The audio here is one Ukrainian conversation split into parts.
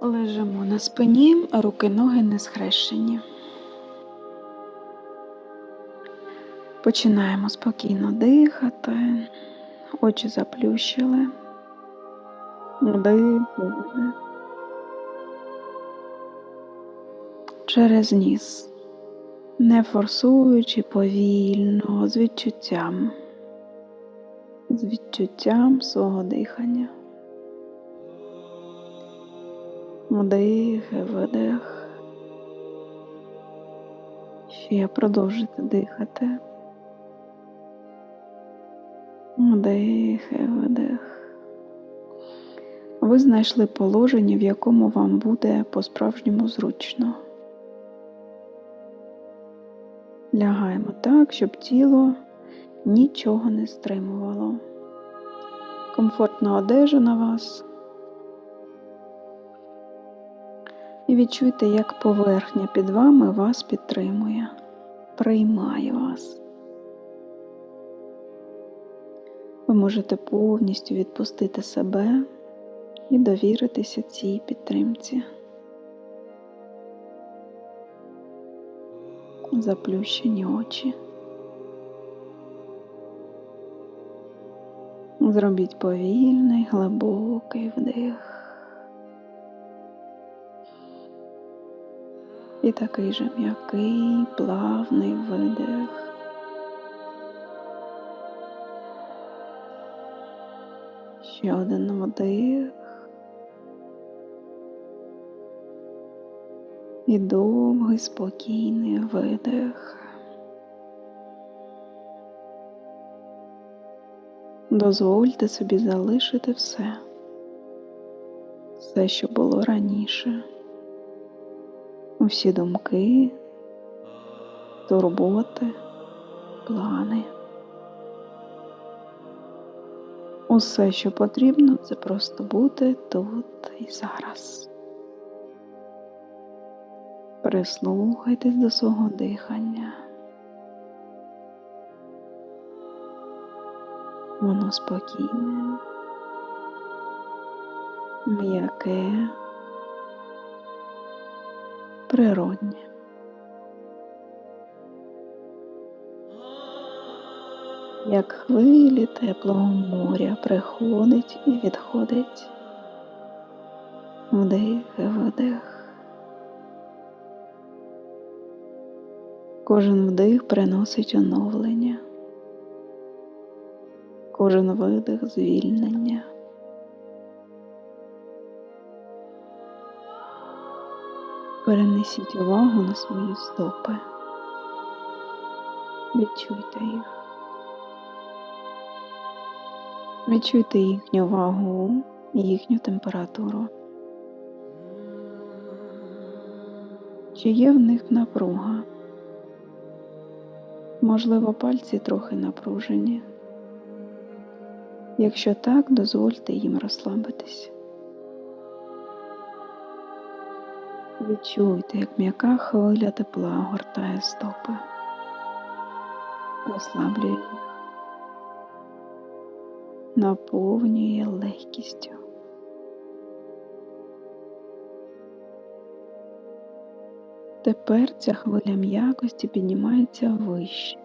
Лежимо на спині, руки ноги не схрещені. Починаємо спокійно дихати, очі заплющили. Вдих. Через ніс, не форсуючи повільно, з відчуттям, з відчуттям свого дихання. Вдих, і видих. Ще продовжуйте дихати. Вдих, і видих. Ви знайшли положення, в якому вам буде по-справжньому зручно. Лягаємо так, щоб тіло нічого не стримувало. Комфортна одежа на вас. І відчуйте, як поверхня під вами вас підтримує, приймає вас. Ви можете повністю відпустити себе і довіритися цій підтримці. Заплющені очі. Зробіть повільний, глибокий вдих. І такий же м'який, плавний видих. Ще один вдих. І довгий спокійний видих. Дозвольте собі залишити все, все, що було раніше, усі думки, турботи, плани. Усе, що потрібно, це просто бути тут і зараз. Прислухайтесь до свого дихання. Воно спокійне, м'яке, природнє. Як хвилі теплого моря приходить і відходить, вдих і видих. Кожен вдих приносить оновлення, кожен видих звільнення. Перенесіть увагу на свої стопи. Відчуйте їх. Відчуйте їхню вагу їхню температуру. Чи є в них напруга? Можливо, пальці трохи напружені. Якщо так, дозвольте їм розслабитись. Відчуйте, як м'яка хвиля тепла гортає стопи, розслаблює їх, наповнює легкістю. Тепер ця хвиля м'якості піднімається вище.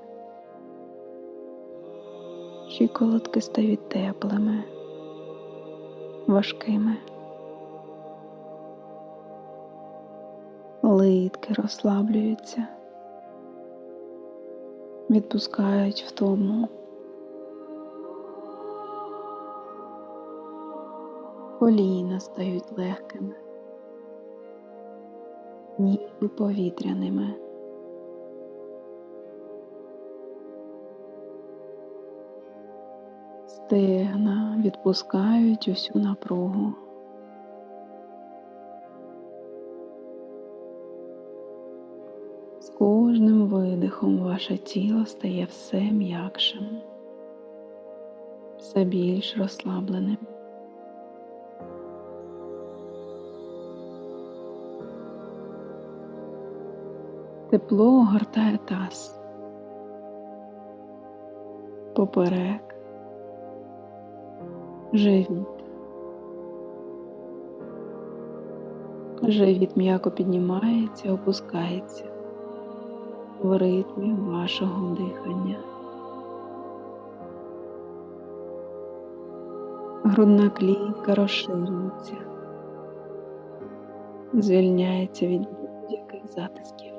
Щиколотки стають теплими, важкими. Литки розслаблюються, відпускають втому. Коліна стають легкими ніби повітряними. Стегна відпускають усю напругу. Кожним видихом ваше тіло стає все м'якшим, все більш розслабленим. Тепло огортає таз, поперек, живіт. Живіт м'яко піднімається, опускається в ритмі вашого дихання. Грудна клітка розширюється, звільняється від будь-яких затисків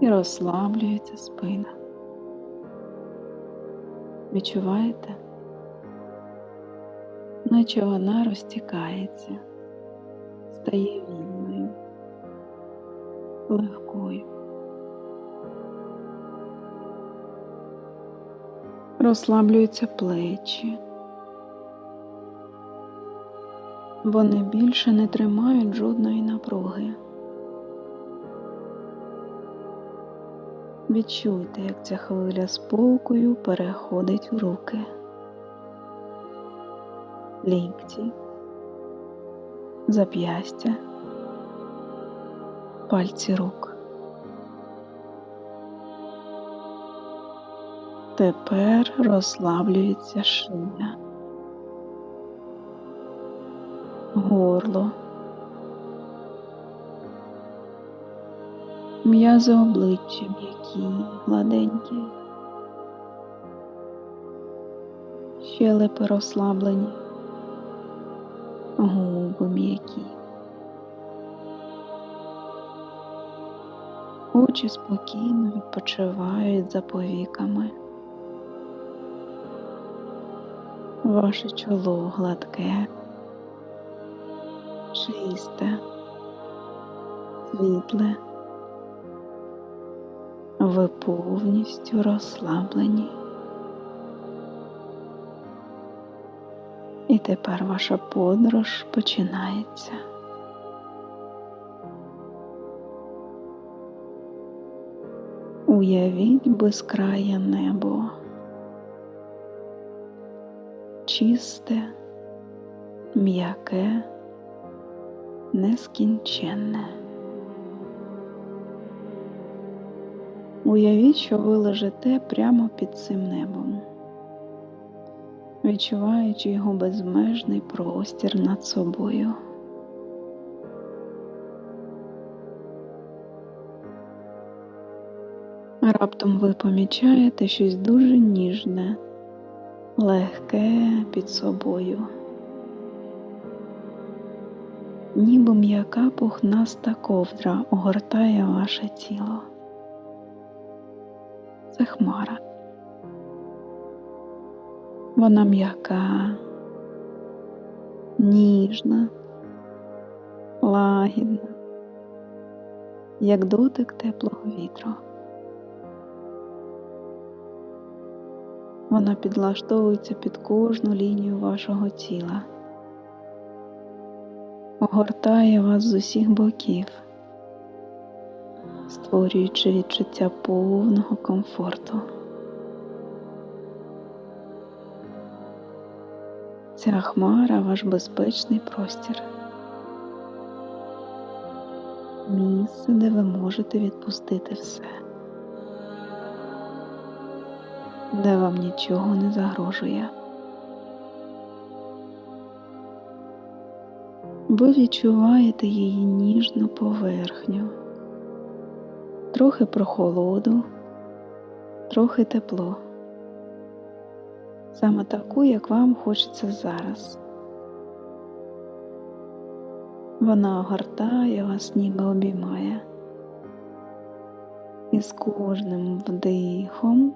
і розслаблюється спина. Відчуваєте? наче вона розтікається, стає вільною, легкою. Розслаблюються плечі. Вони більше не тримають жодної напруги. Відчуйте, як ця хвиля спокою переходить в руки лікті, зап'ястя, пальці рук. Тепер розслаблюється шия, горло, м'язи обличчя м'які, гладенькі, щелепи розслаблені губи м'які. Очі спокійно відпочивають за повіками. Ваше чоло гладке, чисте, світле. Ви повністю розслаблені. І тепер ваша подорож починається. Уявіть безкрає небо, чисте, м'яке, нескінченне. Уявіть, що ви лежите прямо під цим небом відчуваючи його безмежний простір над собою. Раптом ви помічаєте щось дуже ніжне, легке під собою, ніби м'яка пухнаста ковдра огортає ваше тіло. Це хмара. Вона м'яка, ніжна, лагідна, як дотик теплого вітру. Вона підлаштовується під кожну лінію вашого тіла, огортає вас з усіх боків, створюючи відчуття повного комфорту. Ця хмара ваш безпечний простір, місце, де ви можете відпустити все, де вам нічого не загрожує. Ви відчуваєте її ніжну поверхню, трохи прохолоду, трохи тепло саме таку, як вам хочеться зараз. Вона огортає вас, ніби обіймає. І з кожним вдихом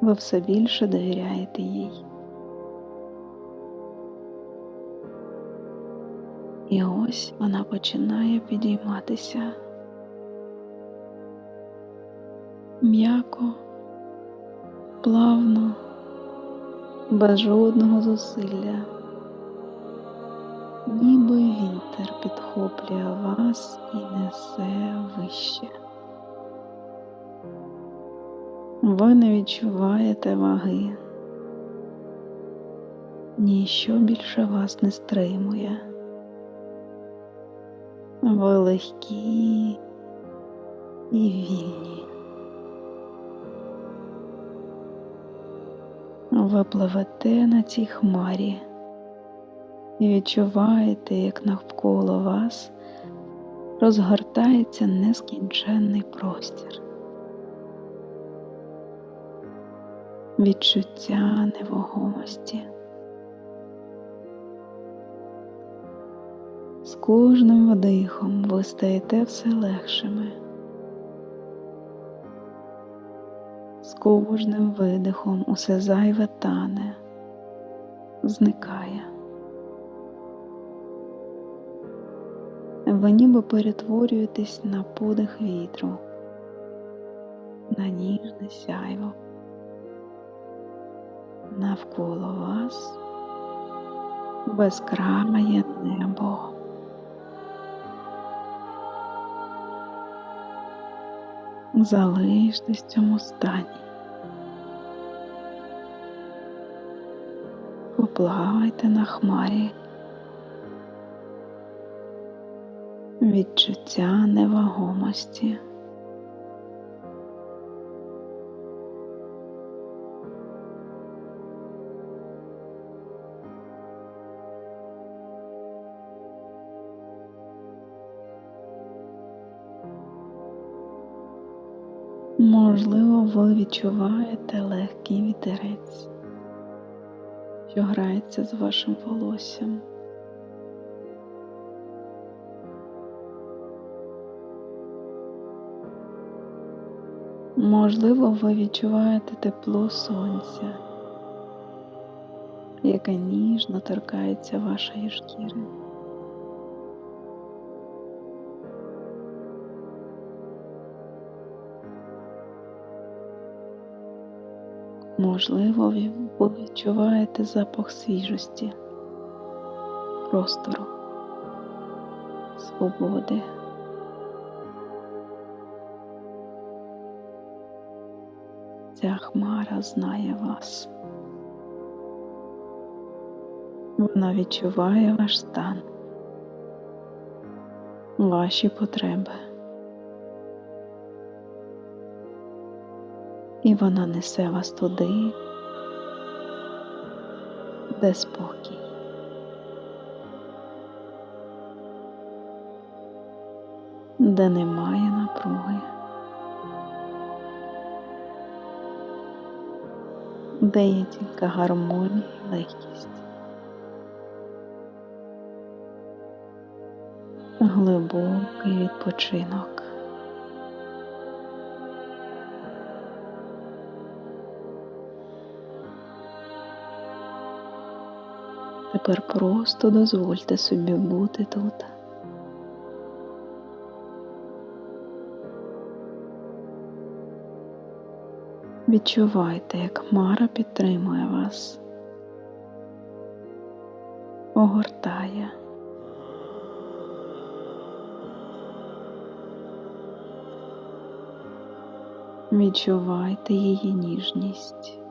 ви все більше довіряєте їй. І ось вона починає підійматися м'яко, плавно без жодного зусилля, ніби вітер підхоплює вас і несе вище. Ви не відчуваєте ваги, ніщо більше вас не стримує. Ви легкі і вільні. ви пливете на цій хмарі, і відчуваєте, як навколо вас розгортається нескінченний простір. Відчуття невагомості. З кожним вдихом ви стаєте все легшими. З кожним видихом усе зайве тане, зникає. Ви ніби перетворюєтесь на подих вітру, на ніжне сяйво. Навколо вас безкрає небо. Залиштесь в цьому стані. Поплавайте на хмарі. Відчуття невагомості. Можливо, ви відчуваєте легкий вітерець, що грається з вашим волоссям. Можливо, ви відчуваєте тепло сонця, яке ніжно торкається вашої шкіри. Можливо, ви відчуваєте запах свіжості, простору, свободи. Ця хмара знає вас. Вона відчуває ваш стан, ваші потреби. І вона несе вас туди, де спокій. Де немає напруги. де є тільки гармонія і легкість. Глибокий відпочинок. Тепер просто дозвольте собі бути тут. Відчувайте, як Мара підтримує вас, огортає. Відчувайте її ніжність.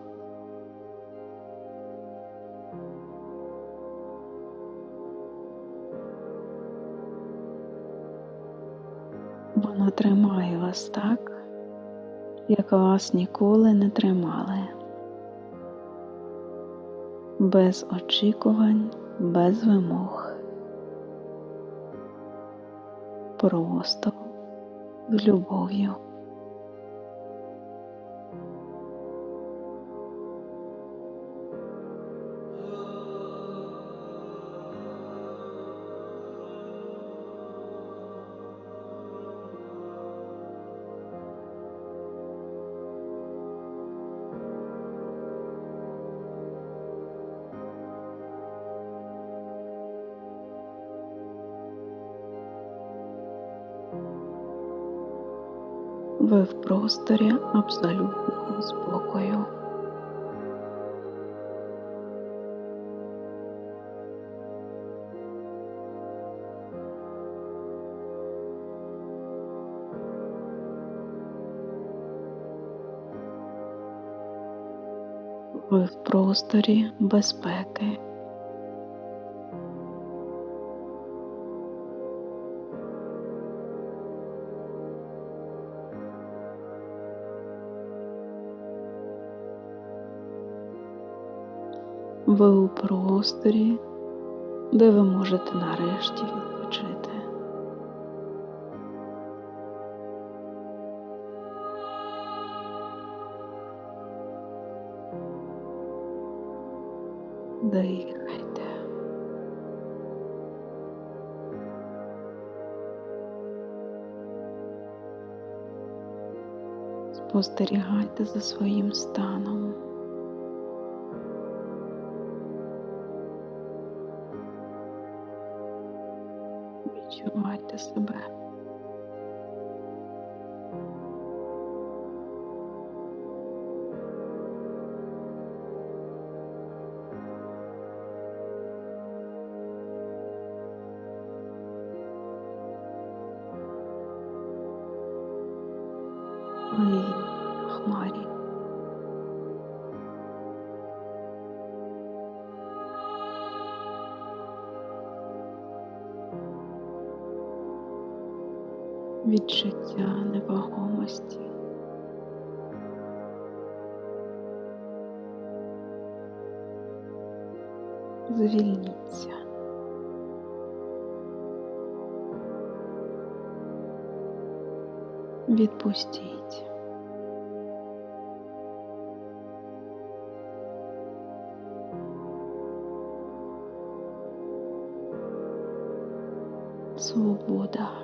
Тримає вас так, як вас ніколи не тримали, без очікувань, без вимог, просто з любов'ю. Ви в просторі абсолютного спокою. Ви в просторі безпеки. Ви у просторі, де ви можете нарешті відпочити. Дихайте. Спостерігайте за своїм станом. Відчувайте себе. Звільніться. Відпустіть. Свобода.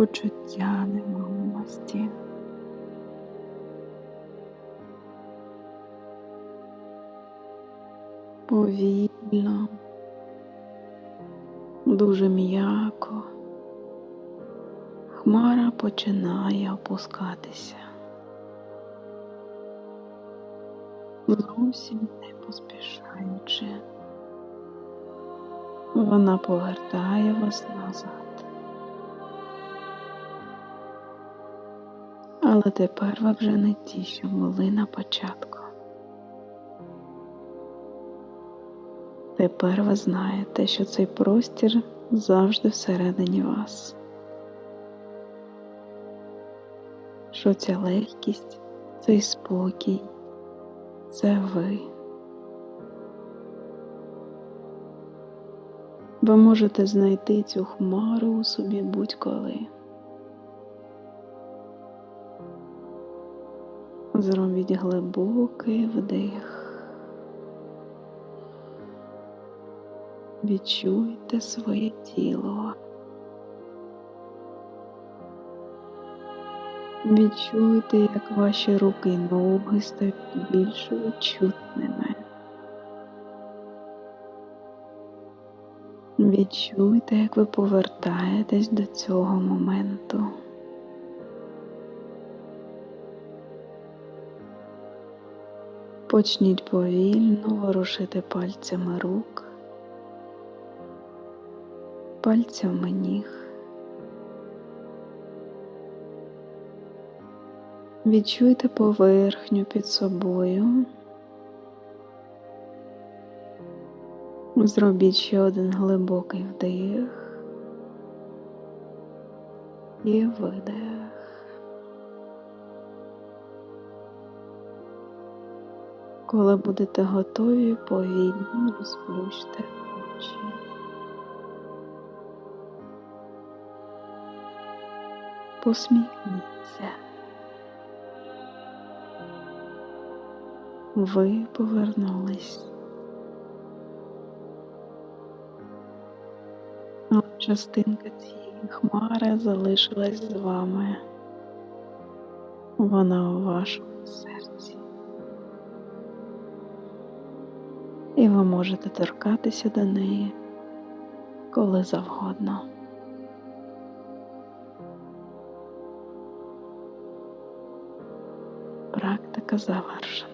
Почуття невагомості. Повільно, дуже м'яко. Хмара починає опускатися. Зовсім не поспішаючи. Вона повертає вас назад. Але тепер ви вже не ті, що були на початку. Тепер ви знаєте, що цей простір завжди всередині вас. Що ця легкість, цей спокій це ви. Ви можете знайти цю хмару у собі будь-коли. Зробіть глибокий вдих. Відчуйте своє тіло. Відчуйте, як ваші руки і ноги стають більш відчутними. Відчуйте, як ви повертаєтесь до цього моменту. Почніть повільно ворушити пальцями рук, пальцями ніг. Відчуйте поверхню під собою. Зробіть ще один глибокий вдих і видих. Коли будете готові, повільно розплющте очі. Посміхніться. Ви повернулись. Частинка цієї хмари залишилась з вами. Вона у вашому серці. І ви можете торкатися до неї коли завгодно. Практика завершена.